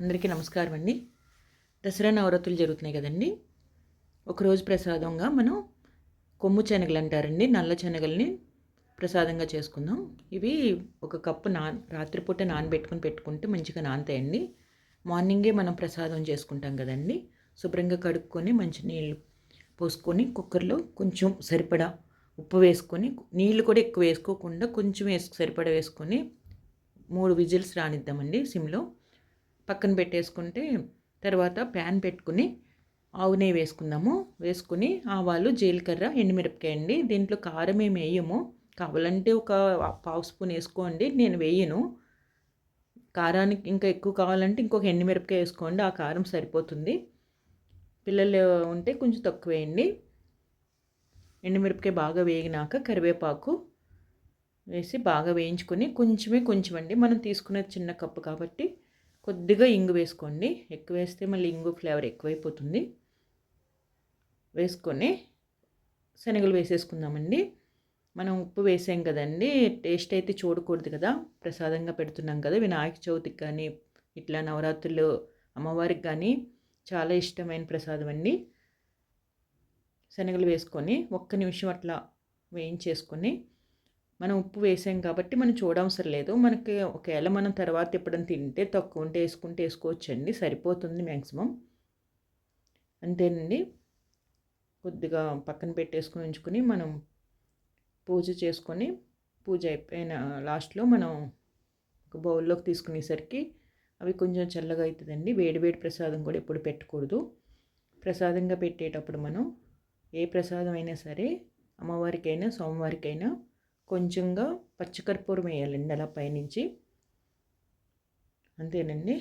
అందరికీ నమస్కారం అండి. దసరా నవరాత్రులు జరుగుతున్నాయి కదండి. ఒకరోజు ప్రసాదంగా మనం కొమ్ము శనగలు అంటారండి. నల్ల శనగల్ని ప్రసాదంగా చేసుకుందాం. ఇవి ఒక కప్పు నా రాత్రిపూట నానబెట్టుకుని పెట్టుకుంటే మంచిగా నానతాయండి. మార్నింగే మనం ప్రసాదం చేసుకుంటాం కదండి. శుభ్రంగా కడుక్కొని మంచి నీళ్ళు పోసుకొని కుక్కర్లో కొంచెం సరిపడా ఉప్పు వేసుకొని నీళ్ళు కూడా ఎక్కువ వేసుకోకుండా కొంచెం వేసు సరిపడా వేసుకొని మూడు విజిల్స్ రానిద్దామండి సిమ్లో. పక్కన పెట్టేసుకుంటే తర్వాత ప్యాన్ పెట్టుకుని ఆవు నెయ్యి వేసుకుందాము. వేసుకుని ఆవాలు జీలకర్ర ఎండుమిరపకాయ అండి. దీంట్లో కారం ఏమి వేయము. కావాలంటే ఒక పావు స్పూన్ వేసుకోండి. నేను వేయను. కారానికి ఇంకా ఎక్కువ కావాలంటే ఇంకొక ఎండుమిరపకాయ వేసుకోండి. ఆ కారం సరిపోతుంది. పిల్లలు ఉంటే కొంచెం తక్కువ వేయండి. ఎండుమిరపకాయ బాగా వేగినాక కరివేపాకు వేసి బాగా వేయించుకొని కొంచెమే కొంచెం అండి మనం తీసుకునేది చిన్న కప్పు కాబట్టి కొద్దిగా ఇంగు వేసుకోండి. ఎక్కువ వేస్తే మళ్ళీ ఇంగు ఫ్లేవర్ ఎక్కువైపోతుంది. వేసుకొని శనగలు వేసేసుకుందామండి. మనం ఉప్పు వేసాం కదండి. టేస్ట్ అయితే చూడకూడదు కదా. ప్రసాదంగా పెడుతున్నాం కదా. వినాయక చవితికి కానీ ఇట్లా నవరాత్రులు అమ్మవారికి కానీ చాలా ఇష్టమైన ప్రసాదం అండి. శనగలు వేసుకొని ఒక్క నిమిషం అట్లా వేయించేసుకొని మనం ఉప్పు వేసాం కాబట్టి మనం చూడవసరం లేదు. మనకి ఒకవేళ మనం తర్వాత ఎప్పుడైనా తింటే తక్కువ ఉంటే వేసుకుంటే వేసుకోవచ్చండి. సరిపోతుంది మ్యాక్సిమం అంతేనండి. కొద్దిగా పక్కన పెట్టేసుకుని ఉంచుకొని మనం పూజ చేసుకొని పూజ అయిపోయిన లాస్ట్లో మనం ఒక బౌల్లోకి తీసుకునేసరికి అవి కొంచెం చల్లగా అవుతుందండి. వేడి వేడి ప్రసాదం కూడా ఎప్పుడు పెట్టకూడదు. ప్రసాదంగా పెట్టేటప్పుడు మనం ఏ ప్రసాదం అయినా సరే అమ్మవారికైనా సోమవారికైనా కొంచెంగా పచ్చికర్పూరం వేయాలండి అలా పైనుంచి. అంతేనండి.